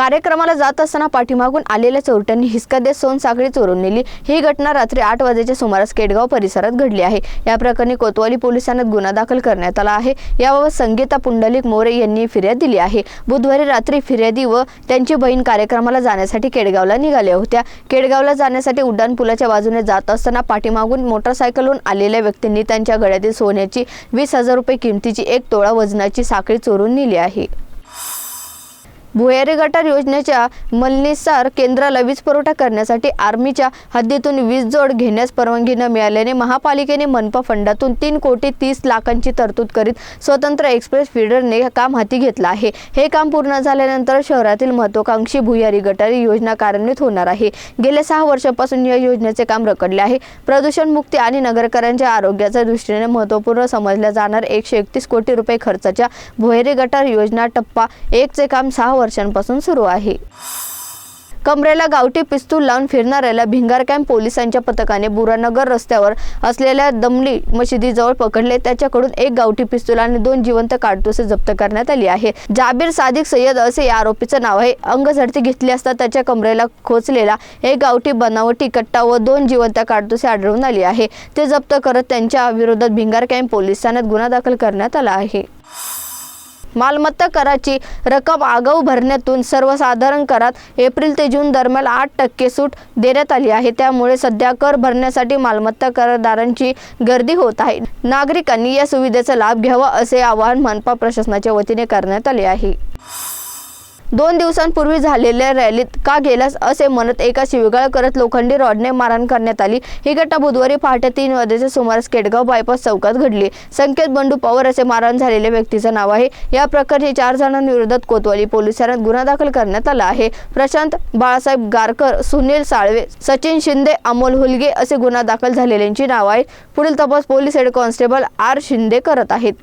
कार्यक्रमाला जात असताना पाठीमागून आलेल्या चोरट्यांनी हिसका देत सोनसाखळी चोरून नेली. ही घटना रात्री आठ वाजेच्या सुमारास केडगाव परिसरात घडली आहे. या प्रकरणी कोतवाली पोलिसांना गुन्हा दाखल करण्यात आला आहे. याबाबत संगीता पुंडलिक मोरे यांनी फिर्याद दिली आहे. बुधवारी रात्री फिर्यादी व त्यांची बहीण कार्यक्रमाला जाण्यासाठी केडगावला निघाल्या होत्या. केडगावला जाण्यासाठी उड्डाण पुलाच्या बाजूने जात असताना पाठीमागून मोटरसायकलहून आलेल्या व्यक्तींनी त्यांच्या गळ्यातील सोन्याची वीस हजार रुपये किमतीची एक तोळा वजनाची साखळी चोरून नेली आहे. भुयारी गटार योजनेच्या मलनिसार केंद्राला वीज पुरवठा करण्यासाठी आर्मीच्या हद्दीतून वीज जोड घेण्यास परवानगी न मिळाल्याने महापालिकेने मनपा फंडातून तीन कोटी तीस लाखांची तरतूद करीत स्वतंत्र एक्सप्रेस फीडरने काम हाती घेतलं आहे. हे काम पूर्ण झाल्यानंतर शहरातील महत्वाकांक्षी भुयारी गटारी योजना कार्यान्वित होणार आहे. गेल्या सहा वर्षापासून या योजनेचे काम रखडले आहे. प्रदूषण मुक्ती आणि नगरकरांच्या आरोग्याच्या दृष्टीने महत्त्वपूर्ण समजल्या जाणार एकशे एकतीस कोटी रुपये खर्चाच्या भुयारी गटार योजना टप्पा एकचे काम सहा वर्षांपासून सुरू आहे. कमरेला गावठी पिस्तूल लावून फिरणाऱ्याला भिंगार कॅम्प पोलिसांच्या पथकाने बुरानगर रस्त्यावर असलेल्या दमली मशिदीजवळ पकडले. त्याच्याकडून एक गावठी पिस्तूल आणि दोन जिवंत काडतुसे जप्त करण्यात आली आहे. जाबीर सादिक सय्यद असे या आरोपीचं नाव आहे. अंगझडती घेतली असता त्याच्या कमरेला खोचलेला एक गावठी बनावटी कट्टा व दोन जिवंत काडतुसे आढळून आली आहे. ते जप्त करत त्यांच्या विरोधात भिंगार कॅम्प पोलीस ठाण्यात गुन्हा दाखल करण्यात आला आहे. मालमत्ता कराची रक्कम आगाऊ भरण्यातून सर्वसाधारण करात एप्रिल ते जून दरम्यान आठ टक्के सूट देण्यात आली आहे. त्यामुळे सध्या कर भरण्यासाठी मालमत्ता करदारांची गर्दी होत आहे. नागरिकांनी या सुविधेचा लाभ घ्यावा असे आवाहन मनपा प्रशासनाच्या वतीने करण्यात आले आहे. दोन दिवसांपूर्वी झालेल्या रॅलीत का गेलास असे म्हणत एका शिवगाळ करत लोखंडी रॉडने मारहाण करण्यात आली. ही घटना बुधवारी पहाटे तीन वाजेच्या सुमारास केडगाव बायपास चौकात घडली. संकेत बंडू पवार असे मारहाण झालेल्या व्यक्तीचं नाव आहे. या प्रकरणी चार जणांविरोधात कोतवाली पोलीस गुन्हा दाखल करण्यात आला आहे. प्रशांत बाळासाहेब गारकर सुनील साळवे सचिन शिंदे अमोल हुलगे असे गुन्हा दाखल झालेल्यांची नाव आहेत. पुढील तपास police head constable R Shinde करत आहेत.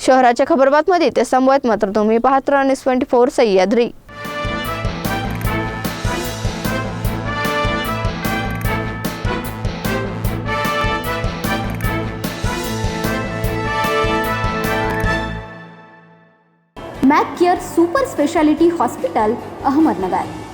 शहराच्या खबरबातमध्ये ते संभवत मात्र तुम्ही पाहत राहा news twenty four Sahyadri. Mac Care super speciality hospital Ahmednagar